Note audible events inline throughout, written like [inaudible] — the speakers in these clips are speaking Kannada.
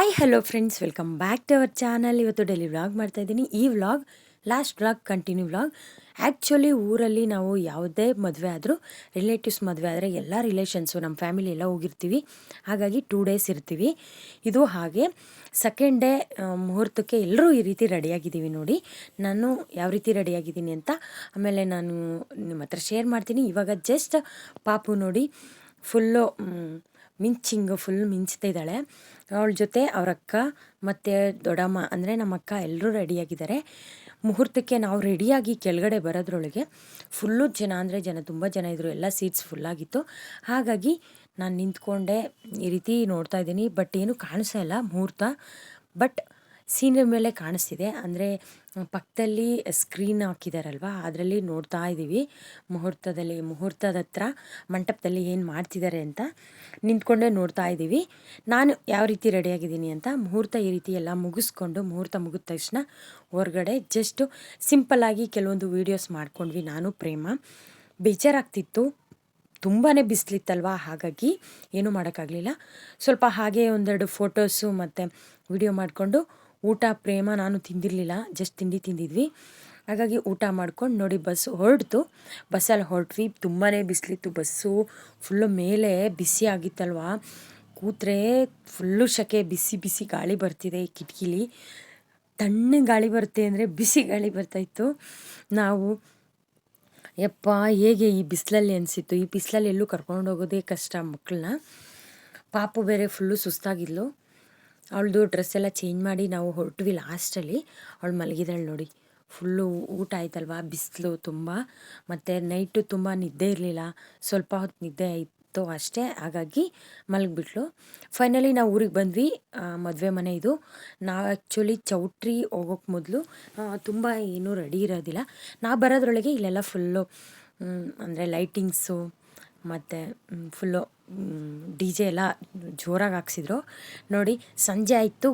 Hi hello friends welcome back to our channel ಇವತ್ತು ಡೈಲಿ ವ್ಲಾಗ್ ಮಾಡ್ತಾ ಇದ್ದೀನಿ. ಈ vlog last vlog continue vlog actually ಊರಲ್ಲಿ ನಾವು ಯಾವುದೇ ಮದುವೆ ಆದರೂ ರಿಲೇಟಿವ್ಸ್ ಮದುವೆ ಆದರೆ ಎಲ್ಲ ರಿಲೇಷನ್ಸು ನಮ್ಮ ಫ್ಯಾಮಿಲಿ ಎಲ್ಲ ಹೋಗಿರ್ತೀವಿ. ಹಾಗಾಗಿ ಟೂ ಡೇಸ್ ಇರ್ತೀವಿ. ಇದು ಹಾಗೆ ಸೆಕೆಂಡ್ ಡೇ ಮುಹೂರ್ತಕ್ಕೆ ಎಲ್ಲರೂ ಈ ರೀತಿ ರೆಡಿಯಾಗಿದ್ದೀವಿ ನೋಡಿ. ನಾನು ಯಾವ ರೀತಿ ರೆಡಿಯಾಗಿದ್ದೀನಿ ಅಂತ ಆಮೇಲೆ ನಾನು ನಿಮ್ಮ ಹತ್ರ ಶೇರ್ ಮಾಡ್ತೀನಿ. ಇವಾಗ ಜಸ್ಟ್ ಪಾಪು ನೋಡಿ ಫುಲ್ಲು ಮಿಂಚಿಂಗ್ ಫುಲ್ ಮಿಂಚ್ತಾ ಇದ್ದಾಳೆ. ಅವಳ ಜೊತೆ ಅವ್ರ ಅಕ್ಕ ಮತ್ತು ದೊಡ್ಡಮ್ಮ ಅಂದರೆ ನಮ್ಮ ಅಕ್ಕ ಎಲ್ಲರೂ ರೆಡಿಯಾಗಿದ್ದಾರೆ ಮುಹೂರ್ತಕ್ಕೆ ನಾವು ರೆಡಿಯಾಗಿ ಕೆಳಗಡೆ ಬರೋದ್ರೊಳಗೆ ಫುಲ್ಲು ಜನ ಅಂದರೆ ಜನ ತುಂಬ ಜನ ಇದ್ದರು ಎಲ್ಲ ಸೀಟ್ಸ್ ಫುಲ್ಲಾಗಿತ್ತು ಹಾಗಾಗಿ ನಾನು ನಿಂತ್ಕೊಂಡೆ ಈ ರೀತಿ ನೋಡ್ತಾ ಇದ್ದೀನಿ. ಬಟ್ ಏನು ಕಾಣಿಸ್ತಾ ಇಲ್ಲ ಮುಹೂರ್ತ. ಬಟ್ ಸೀನಿಯರ್ ಮೇಲೆ ಕಾಣಿಸ್ತಿದೆ. ಅಂದರೆ ಪಕ್ಕದಲ್ಲಿ ಸ್ಕ್ರೀನ್ ಹಾಕಿದಾರಲ್ವ? ಅದರಲ್ಲಿ ನೋಡ್ತಾ ಇದ್ದೀವಿ ಮುಹೂರ್ತದಲ್ಲಿ, ಮುಹೂರ್ತದ ಹತ್ರ ಮಂಟಪದಲ್ಲಿ ಏನು ಮಾಡ್ತಿದ್ದಾರೆ ಅಂತ ನಿಂತ್ಕೊಂಡೇ ನೋಡ್ತಾ ಇದ್ದೀವಿ ನಾನು ಯಾವ ರೀತಿ ರೆಡಿಯಾಗಿದ್ದೀನಿ ಅಂತ ಮುಹೂರ್ತ ಈ ರೀತಿ ಎಲ್ಲ ಮುಗಿಸ್ಕೊಂಡು, ಮುಹೂರ್ತ ಮುಗಿದ ತಕ್ಷಣ ಹೊರಗಡೆ ಜಸ್ಟು ಸಿಂಪಲ್ಲಾಗಿ ಕೆಲವೊಂದು ವೀಡಿಯೋಸ್ ಮಾಡ್ಕೊಂಡ್ವಿ ನಾನು, ಪ್ರೇಮ. ಬೇಜಾರಾಗ್ತಿತ್ತು. ತುಂಬಾ ಬಿಸಿಲಿತ್ತಲ್ವ? ಹಾಗಾಗಿ ಏನೂ ಮಾಡೋಕ್ಕಾಗಲಿಲ್ಲ. ಸ್ವಲ್ಪ ಹಾಗೆ ಒಂದೆರಡು ಫೋಟೋಸು ಮತ್ತು ವಿಡಿಯೋ ಮಾಡಿಕೊಂಡು ಊಟ ಪ್ರೇಮ ನಾನು ತಿಂದಿರಲಿಲ್ಲ ಜಸ್ಟ್ ತಿಂಡಿ ತಿಂದಿದ್ವಿ. ಹಾಗಾಗಿ ಊಟ ಮಾಡ್ಕೊಂಡು ನೋಡಿ ಬಸ್ ಹೊರಡ್ತು. ಬಸ್ಸಲ್ಲಿ ಹೊರಟ್ವಿ ತುಂಬಾ ಬಿಸಿಲಿತ್ತು ಬಸ್ಸು. ಫುಲ್ಲು ಮೇಲೆ ಬಿಸಿ ಆಗಿತ್ತಲ್ವಾ? ಕೂತ್ರೆ ಫುಲ್ಲು ಶಕೆ ಬಿಸಿ ಬಿಸಿ ಗಾಳಿ ಬರ್ತಿದೆ, ಕಿಟಕಿಲಿ. ತಣ್ಣ ಗಾಳಿ ಬರುತ್ತೆ ಅಂದರೆ ಬಿಸಿ ಗಾಳಿ ಬರ್ತಾಯಿತ್ತು ನಾವು, ಯಪ್ಪ, ಹೇಗೆ ಈ ಬಿಸಿಲಲ್ಲಿ ಅನಿಸಿತ್ತು? ಈ ಬಿಸಿಲಲ್ಲಿ ಎಲ್ಲೂ ಕರ್ಕೊಂಡು ಹೋಗೋದೇ ಕಷ್ಟ ಮಕ್ಕಳನ್ನ ಪಾಪು ಬೇರೆ ಫುಲ್ಲು ಸುಸ್ತಾಗಿದ್ಲು. ಅವಳದು ಡ್ರೆಸ್ ಎಲ್ಲ ಚೇಂಜ್ ಮಾಡಿ ನಾವು ಹೊರಟ್ವಿ ಲಾಸ್ಟಲ್ಲಿ. ಅವಳು ಮಲಗಿದಾಳೆ ನೋಡಿ. ಫುಲ್ಲು ಊಟ ಆಯ್ತಲ್ವಾ? ಬಿಸಿಲು ತುಂಬ. ಮತ್ತು ನೈಟು ತುಂಬ ನಿದ್ದೆ ಇರಲಿಲ್ಲ. ಸ್ವಲ್ಪ ಹೊತ್ತು ನಿದ್ದೆ ಆಯಿತು ಅಷ್ಟೇ. ಹಾಗಾಗಿ ಮಲಗಿಬಿಟ್ಲು. ಫೈನಲಿ ನಾವು ಊರಿಗೆ ಬಂದ್ವಿ. ಮದುವೆ ಮನೆ ಇದು. ನಾವು ಆ್ಯಕ್ಚುಲಿ ಚೌಟ್ರಿ ಹೋಗೋಕೆ ಮೊದಲು ತುಂಬ ಏನೂ ರೆಡಿ ಇರೋದಿಲ್ಲ. ನಾವು ಬರೋದ್ರೊಳಗೆ ಇಲ್ಲೆಲ್ಲ ಫುಲ್ಲು ಅಂದರೆ ಲೈಟಿಂಗ್ಸು ಮತ್ತು ಫುಲ್ಲು ಡಿ ಜೆ ಎಲ್ಲ ಜೋರಾಗಿ ಹಾಕ್ಸಿದ್ರು. ನೋಡಿ, ಸಂಜೆ ಆಯಿತು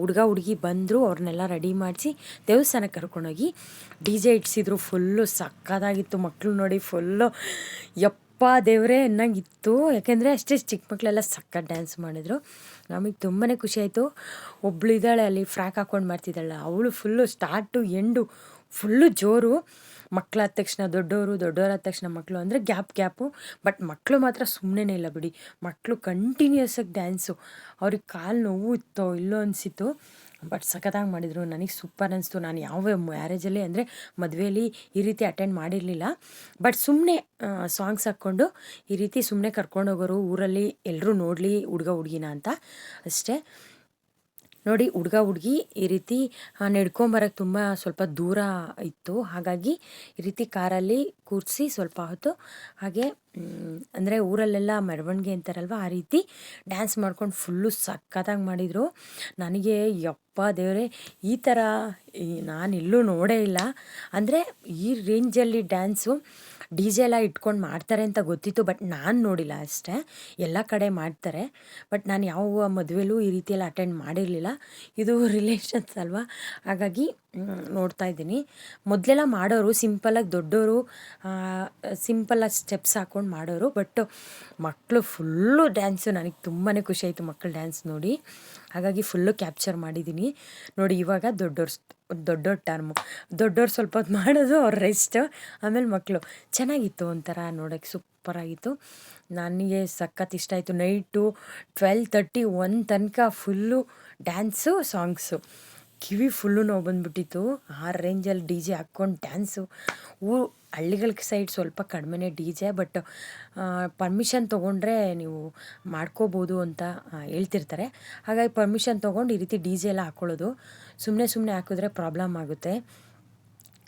ಹುಡುಗ ಹುಡುಗಿ ಬಂದರು ಅವ್ರನ್ನೆಲ್ಲ ರೆಡಿ ಮಾಡಿಸಿ ದೇವಸ್ಥಾನಕ್ಕೆ ಕರ್ಕೊಂಡೋಗಿ ಡಿ ಜೆ ಇಡ್ಸಿದ್ರು ಫುಲ್ಲು ಸಕ್ಕದಾಗಿತ್ತು ಮಕ್ಕಳು ನೋಡಿ ಫುಲ್ಲು ಯಪ್ಪ ದೇವರೇ ಅನ್ನಂಗಿತ್ತು. ಯಾಕೆಂದರೆ ಅಷ್ಟೇ ಚಿಕ್ಕ ಮಕ್ಕಳೆಲ್ಲ ಸಕ್ಕ ಡ್ಯಾನ್ಸ್ ಮಾಡಿದರು. ನಮಗೆ ತುಂಬಾ ಖುಷಿ ಆಯಿತು. ಒಬ್ಳು ಇದ್ದಾಳೆ ಅಲ್ಲಿ ಫ್ರಾಕ್ ಹಾಕ್ಕೊಂಡು ಮಾಡ್ತಿದ್ದಾಳೆ. ಅವಳು ಫುಲ್ಲು ಸ್ಟಾರ್ಟು ಎಂಡು ಫುಲ್ಲು ಜೋರು. ಮಕ್ಕಳಾದ ತಕ್ಷಣ, ದೊಡ್ಡವರು, ದೊಡ್ಡವರಾದ ತಕ್ಷಣ ಮಕ್ಕಳು ಅಂದರೆ ಗ್ಯಾಪ್, ಗ್ಯಾಪು. ಬಟ್ ಮಕ್ಕಳು ಮಾತ್ರ ಸುಮ್ಮನೆ ಇಲ್ಲ ಬಿಡಿ. ಮಕ್ಕಳು ಕಂಟಿನ್ಯೂಸ್ ಆಗಿ ಡ್ಯಾನ್ಸು ಅವ್ರಿಗೆ ಕಾಲು ನೋವು ಇತ್ತೋ ಇಲ್ಲೋ ಅನಿಸಿತ್ತು. ಬಟ್ ಸಖತ್ತಾಗಿ ಮಾಡಿದರು. ನನಗೆ ಸೂಪರ್ ಅನಿಸ್ತು. ನಾನು ಯಾವ ಮ್ಯಾರೇಜಲ್ಲಿ ಅಂದರೆ ಮದುವೆಯಲ್ಲಿ ಈ ರೀತಿ ಅಟೆಂಡ್ ಮಾಡಿರಲಿಲ್ಲ. ಬಟ್ ಸುಮ್ಮನೆ ಸಾಂಗ್ಸ್ ಹಾಕ್ಕೊಂಡು ಈ ರೀತಿ ಸುಮ್ಮನೆ ಕರ್ಕೊಂಡೋಗೋರು ಊರಲ್ಲಿ ಎಲ್ಲರೂ ನೋಡಲಿ ಹುಡುಗ, ಹುಡುಗಿನ ಅಂತ. ಅಷ್ಟೇ. ನೋಡಿ, ಹುಡುಗ ಹುಡುಗಿ ಈ ರೀತಿ ನಡ್ಕೊಂಬರಕ್ಕೆ ತುಂಬ ಸ್ವಲ್ಪ ದೂರ ಇತ್ತು. ಹಾಗಾಗಿ ಈ ರೀತಿ ಕಾರಲ್ಲಿ ಕೂರಿಸಿ ಸ್ವಲ್ಪ ಹೊತ್ತು ಹಾಗೆ ಅಂದರೆ ಊರಲ್ಲೆಲ್ಲ ಮೆರವಣಿಗೆ ಅಂತಾರಲ್ವ, ಆ ರೀತಿ ಡ್ಯಾನ್ಸ್ ಮಾಡ್ಕೊಂಡು ಫುಲ್ಲು ಸಕ್ಕತ್ತಾಗಿ ಮಾಡಿದರು. ನನಗೆ ಯಪ್ಪ ದೇವರೇ, ಈ ಥರ ನಾನೆಲ್ಲೂ ನೋಡೇ ಇಲ್ಲ. ಅಂದರೆ ಈ ರೇಂಜಲ್ಲಿ ಡ್ಯಾನ್ಸು ಡಿ ಜೆ ಎಲ್ಲ ಇಟ್ಕೊಂಡು ಮಾಡ್ತಾರೆ ಅಂತ ಗೊತ್ತಿತ್ತು, ಬಟ್ ನಾನು ನೋಡಿಲ್ಲ ಅಷ್ಟೇ. ಎಲ್ಲ ಕಡೆ ಮಾಡ್ತಾರೆ, ಬಟ್ ನಾನು ಯಾವ ಮದುವೆಲೂ ಈ ರೀತಿಯೆಲ್ಲ ಅಟೆಂಡ್ ಮಾಡಿರಲಿಲ್ಲ. ಇದು [laughs] ರಿಲೇಷನ್ಸ್ ಅಲ್ವಾ? ಹಾಗಾಗಿ ನೋಡ್ತಾ ಇದ್ದೀನಿ. ಮೊದಲೆಲ್ಲ ಮಾಡೋರು ಸಿಂಪಲಾಗಿ ದೊಡ್ಡವರು ಸಿಂಪಲಾಗಿ ಸ್ಟೆಪ್ಸ್ ಹಾಕ್ಕೊಂಡು ಮಾಡೋರು, ಬಟ್ ಮಕ್ಕಳು ಫುಲ್ಲು ಡ್ಯಾನ್ಸು ನನಗೆ ತುಂಬಾ ಖುಷಿ ಆಯಿತು ಮಕ್ಕಳು ಡ್ಯಾನ್ಸ್ ನೋಡಿ. ಹಾಗಾಗಿ ಫುಲ್ಲು ಕ್ಯಾಪ್ಚರ್ ಮಾಡಿದ್ದೀನಿ. ನೋಡಿ, ಇವಾಗ ದೊಡ್ಡ ದೊಡ್ಡವ್ರ ಟರ್ಮು ದೊಡ್ಡವ್ರು ಸ್ವಲ್ಪ ಹೊತ್ತು ಮಾಡೋದು ಅವ್ರ ರೆಸ್ಟ್ ಆಮೇಲೆ ಮಕ್ಕಳು ಚೆನ್ನಾಗಿತ್ತು ಒಂಥರ ನೋಡೋಕ್ಕೆ ಸೂಪರಾಗಿತ್ತು. ನನಗೆ ಸಖತ್ ಇಷ್ಟ ಆಯಿತು. ನೈಟು ಟ್ವೆಲ್ ತರ್ಟಿ ಒನ್ ತನಕ ಫುಲ್ಲು ಡ್ಯಾನ್ಸು ಸಾಂಗ್ಸು ಕಿವಿ ಫುಲ್ಲು ನೋವು ಬಂದುಬಿಟ್ಟಿತ್ತು. ಆ ರೇಂಜಲ್ಲಿ ಡಿ ಜೆ ಹಾಕ್ಕೊಂಡು ಡ್ಯಾನ್ಸು ಊ ಹಳ್ಳಿಗಳ ಸೈಡ್ ಸ್ವಲ್ಪ ಕಡಿಮೆನೇ ಡಿ ಜೆ, ಬಟ್ ಪರ್ಮಿಷನ್ ತೊಗೊಂಡ್ರೆ ನೀವು ಮಾಡ್ಕೋಬೋದು ಅಂತ ಹೇಳ್ತಿರ್ತಾರೆ. ಹಾಗಾಗಿ ಪರ್ಮಿಷನ್ ತೊಗೊಂಡು ಈ ರೀತಿ ಡಿ ಜೆ ಎಲ್ಲ ಹಾಕೊಳ್ಳೋದು ಸುಮ್ಮನೆ ಸುಮ್ಮನೆ ಹಾಕಿದ್ರೆ ಪ್ರಾಬ್ಲಮ್ ಆಗುತ್ತೆ.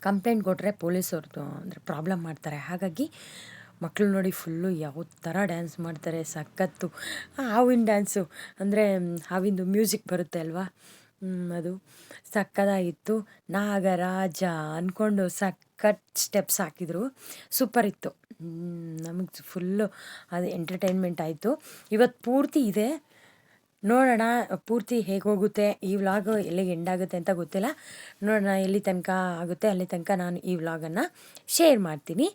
ಕಂಪ್ಲೇಂಟ್ ಕೊಟ್ಟರೆ ಪೊಲೀಸವ್ರದ್ದು ಅಂದರೆ ಪ್ರಾಬ್ಲಮ್ ಮಾಡ್ತಾರೆ. ಹಾಗಾಗಿ ಮಕ್ಕಳು ನೋಡಿ ಫುಲ್ಲು ಯಾವ ಥರ ಡ್ಯಾನ್ಸ್ ಮಾಡ್ತಾರೆ, ಸಖತ್ತು. ಹಾವಿನ ಡ್ಯಾನ್ಸು ಅಂದರೆ ಹಾವಿಂದು ಮ್ಯೂಸಿಕ್ ಬರುತ್ತೆ ಅಲ್ವಾ? ಅದು ಸಕ್ಕತ್ತಾಗಿತ್ತು ನಾಗರಾಜ ಅಂದ್ಕೊಂಡು ಸಕ್ಕತ್ ಸ್ಟೆಪ್ಸ್ ಹಾಕಿದರು. ಸೂಪರ್ ಇತ್ತು. ನಮಗೆ ಫುಲ್ಲು ಅದು ಎಂಟರ್ಟೈನ್ಮೆಂಟ್ ಆಯಿತು. ಇವತ್ತು ಪೂರ್ತಿ ಇದೆ. ನೋಡೋಣ, ಪೂರ್ತಿ ಹೇಗೆ ಹೋಗುತ್ತೆ, ಈ ವ್ಲಾಗ್ ಎಲ್ಲಿಗೆ ಎಂಡ್ ಆಗುತ್ತೆ ಅಂತ ಗೊತ್ತಿಲ್ಲ. ನೋಡೋಣ ಎಲ್ಲಿ ತನಕ ಆಗುತ್ತೆ, ಅಲ್ಲಿ ತನಕ ನಾನು ಈ ವ್ಲಾಗನ್ನು ಶೇರ್ ಮಾಡ್ತೀನಿ.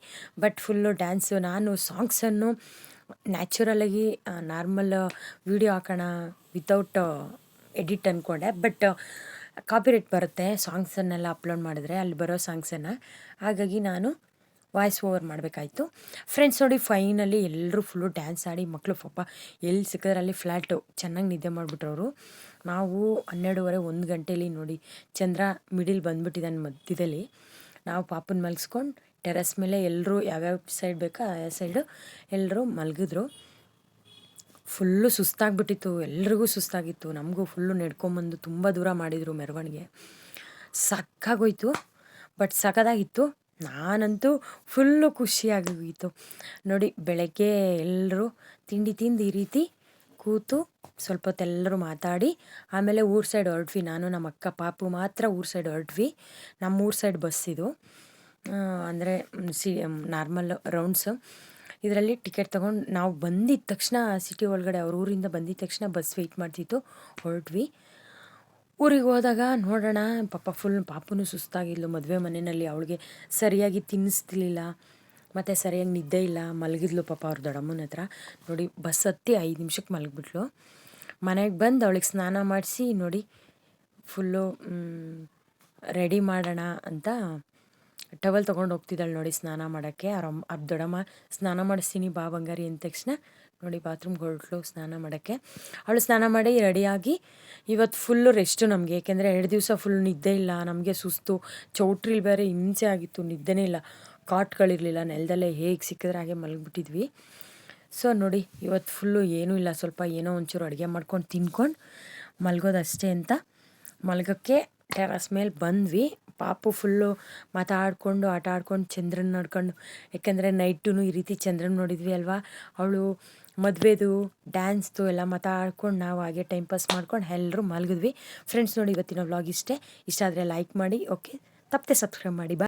ಬಟ್ ಫುಲ್ಲು ಡ್ಯಾನ್ಸು ನಾನು ಸಾಂಗ್ಸನ್ನು ನ್ಯಾಚುರಲಾಗಿ ನಾರ್ಮಲ್ ವೀಡಿಯೋ ಹಾಕೋಣ ವಿತೌಟ್ ಎಡಿಟ್ ಅಂದ್ಕೊಂಡೆ ಬಟ್ ಕಾಪಿರೇಟ್ ಬರುತ್ತೆ. ಸಾಂಗ್ಸನ್ನೆಲ್ಲ ಅಪ್ಲೋಡ್ ಮಾಡಿದ್ರೆ ಅಲ್ಲಿ ಬರೋ ಸಾಂಗ್ಸನ್ನು ಹಾಗಾಗಿ ನಾನು ವಾಯ್ಸ್ ಓವರ್ ಮಾಡಬೇಕಾಯ್ತು. ಫ್ರೆಂಡ್ಸ್ ನೋಡಿ ಫೈನಲಿ ಎಲ್ಲರೂ ಫುಲ್ಲು ಡ್ಯಾನ್ಸ್ ಆಡಿ ಮಕ್ಕಳು ಪಾಪ ಎಲ್ಲಿ ಸಿಕ್ಕಿದ್ರೆ ಅಲ್ಲಿ ಫ್ಲ್ಯಾಟು ಚೆನ್ನಾಗಿ ನಿದ್ದೆ ಮಾಡಿಬಿಟ್ರವರು ನಾವು ಹನ್ನೆರಡುವರೆ ಒಂದು ಗಂಟೇಲಿ ನೋಡಿ ಚಂದ್ರ ಮಿಡಿಲ್ ಬಂದುಬಿಟ್ಟಿದ್ದಾನೆ ಮಧ್ಯದಲ್ಲಿ. ನಾವು ಪಾಪನ ಮಲಗಿಸ್ಕೊಂಡು ಟೆರೆಸ್ ಮೇಲೆ ಎಲ್ಲರೂ ಯಾವ್ಯಾವ ಸೈಡ್ ಬೇಕೋ ಆ ಸೈಡು ಎಲ್ಲರೂ ಮಲಗಿದ್ರು. ಫುಲ್ಲು ಸುಸ್ತಾಗ್ಬಿಟ್ಟಿತ್ತು, ಎಲ್ರಿಗೂ ಸುಸ್ತಾಗಿತ್ತು. ನಮಗೂ ಫುಲ್ಲು ನಡ್ಕೊಂಬಂದು ತುಂಬ ದೂರ ಮಾಡಿದರು ಮೆರವಣಿಗೆ. ಸಕ್ಕಾಗೋಯ್ತು ಬಟ್ ಸಖದಾಗಿತ್ತು. ನಾನಂತೂ ಫುಲ್ಲು ಖುಷಿಯಾಗೋಗಿತ್ತು ನೋಡಿ, ಬೆಳಗ್ಗೆ ಎಲ್ಲರೂ ತಿಂಡಿ ತಿಂದು ಈ ರೀತಿ ಕೂತು ಸ್ವಲ್ಪ ಹೊತ್ತೆಲ್ಲರೂ ಮಾತಾಡಿ, ಆಮೇಲೆ ಊರ ಸೈಡ್ ಹೊರಟ್ವಿ ನಾನು, ನಮ್ಮ ಅಕ್ಕ ಪಾಪು ಮಾತ್ರ ಊರ ಸೈಡ್ ಹೊರಟ್ವಿ. ನಮ್ಮ ಊರ ಸೈಡ್ ಬಸ್ ಇದು ಅಂದರೆ, ಸಿ, ನಾರ್ಮಲ್ ರೌಂಡ್ಸು. ಇದರಲ್ಲಿ ಟಿಕೆಟ್ ತೊಗೊಂಡು ನಾವು ಬಂದಿದ್ದ ತಕ್ಷಣ ಸಿಟಿ ಒಳಗಡೆ ಅವ್ರ ಊರಿಂದ ಬಂದಿದ್ದ ತಕ್ಷಣ ಬಸ್ ವೆಯ್ಟ್ ಮಾಡ್ತಿತ್ತು. ಹೊರಟ್ವಿ. ಊರಿಗೆ ಹೋದಾಗ ನೋಡೋಣ, ಪಾಪ ಫುಲ್ ಪಾಪನೂ ಸುಸ್ತಾಗಿದ್ಲು. ಮದುವೆ ಮನೆಯಲ್ಲಿ ಅವಳಿಗೆ ಸರಿಯಾಗಿ ತಿನ್ನಿಸ್ತಿರ್ಲಿಲ್ಲ ಮತ್ತು ಸರಿಯಾಗಿ ನಿದ್ದೆ ಇಲ್ಲ. ಮಲಗಿದ್ಲು ಪಾಪ ಅವ್ರ ದೊಡಮ್ಮನ ಹತ್ರ. ನೋಡಿ, ಬಸ್ ಹತ್ತಿ ಐದು ನಿಮಿಷಕ್ಕೆ ಮಲಗಿಬಿಟ್ಲು. ಮನೆಗೆ ಬಂದು ಅವಳಿಗೆ ಸ್ನಾನ ಮಾಡಿಸಿ ನೋಡಿ ಫುಲ್ಲು ರೆಡಿ ಮಾಡೋಣ ಅಂತ ಟವಲ್ ತೊಗೊಂಡು ಹೋಗ್ತಿದ್ದಾಳೆ ನೋಡಿ ಸ್ನಾನ ಮಾಡೋಕ್ಕೆ. ಅವ್ರ ಅಮ್ಮ ಅವ್ರ ದೊಡ್ಡಮ್ಮ ಸ್ನಾನ ಮಾಡಿಸ್ತೀನಿ ಬಾ ಬಂಗಾರಿ ಅಂದ ತಕ್ಷಣ ನೋಡಿ ಬಾತ್ರೂಮ್ಗೆ ಹೊರಟ್ಲು ಸ್ನಾನ ಮಾಡೋಕ್ಕೆ. ಅವಳು ಸ್ನಾನ ಮಾಡಿ ರೆಡಿಯಾಗಿ ಇವತ್ತು ಫುಲ್ಲು ರೆಸ್ಟು ನಮಗೆ. ಏಕೆಂದರೆ ಎರಡು ದಿವಸ ಫುಲ್ ನಿದ್ದೆ ಇಲ್ಲ, ನಮಗೆ ಸುಸ್ತು, ಚೌಟ್ರಿಲಿ ಬೇರೆ ಹಿಂಸೆ ಆಗಿತ್ತು, ನಿದ್ದೆನೇ ಇಲ್ಲ. ಕಾಟ್ಗಳಿರಲಿಲ್ಲ, ನೆಲದಲ್ಲೇ ಹೇಗೆ ಸಿಕ್ಕಿದ್ರೆ ಹಾಗೆ ಮಲಗಿಬಿಟ್ಟಿದ್ವಿ. ಸೊ ನೋಡಿ ಇವತ್ತು ಫುಲ್ಲು ಏನೂ ಇಲ್ಲ, ಸ್ವಲ್ಪ ಏನೋ ಒಂಚೂರು ಅಡುಗೆ ಮಾಡ್ಕೊಂಡು ತಿನ್ಕೊಂಡು ಮಲಗೋದಷ್ಟೇ ಅಂತ ಮಲಗೋಕ್ಕೆ ಟೆರಸ್ ಮೇಲೆ ಬಂದ್ವಿ. ಪಾಪು ಫುಲ್ಲು ಮಾತಾಡಿಕೊಂಡು ಆಟ ಆಡ್ಕೊಂಡು, ಚಂದ್ರನ ನೋಡ್ಕೊಂಡು. ಯಾಕೆಂದರೆ ನೈಟೂ ಈ ರೀತಿ ಚಂದ್ರನ ನೋಡಿದ್ವಿ ಅಲ್ವಾ? ಅವಳು ಮದುವೆದು ಡ್ಯಾನ್ಸ್ದು ಎಲ್ಲ ಮಾತಾಡ್ಕೊಂಡು ನಾವು ಹಾಗೆ ಟೈಮ್ ಪಾಸ್ ಮಾಡ್ಕೊಂಡು ಎಲ್ಲರೂ ಮಲಗಿದ್ವಿ. ಫ್ರೆಂಡ್ಸ್ ನೋಡಿ ಇವತ್ತಿನ ವ್ಲಾಗ್ ಇಷ್ಟೇ. ಇಷ್ಟ ಆದರೆ ಲೈಕ್ ಮಾಡಿ ಓಕೆ ತಪ್ಪದೆ ಸಬ್ಸ್ಕ್ರೈಬ್ ಮಾಡಿ. ಬಾ